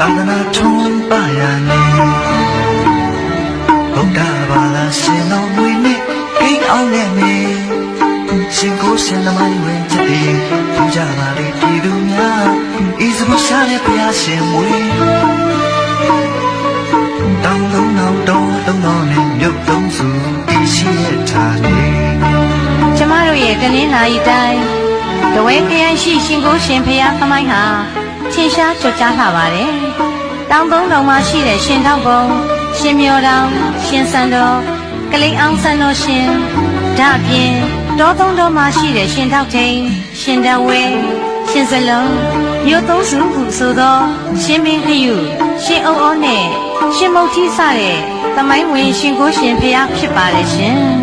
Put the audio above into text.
သာသနာထွန်းပါရနေဗုဒ္ဓဘာသာရှင်တော်မွေနဲ့ခိအောင်နဲ့မေရှင်ကိုရှင်သမိုင်းဝင်ချစ်တယ်ပူကြပါလေပြည်သူများဤစမရှာရဲ့ဘုရားရှင်မွေတောင်းလုံးတော်တော်သုံးတော်နဲ့မြုပ်သုံးစုတည်ရှိရထားနေကျမတို့ရဲ့ကလင်းလာဤတိုင်းတဝဲခရိုင်ရှိရှင်ကိုရှင်ဘုရားသမိုင်းဟာ ထင်ရှားကြွကြားလှပါတယ်။တောင်သုံးတော်မှာရှိတဲ့ရှင်ထောက်ကုန်းရှင်မြော်တောင်ရှင်စံတော်ကလိန်အောင်စံတော်ရှင်ဒါအပြင်တောသုံးတော်မှာရှိတဲ့ရှင်ထောက်ထိန်ရှင်တဝဲရှင်စလုံးမြို့သုံးစုဟုဆိုသော ရှင်မင်းခယူရှင်အုံအောနဲ့ရှင်မုတ်ထီးစတဲ့သမိုင်းဝင်ရှင်ကိုရှင်ဖျားဖြစ်ပါတယ်ရှင်။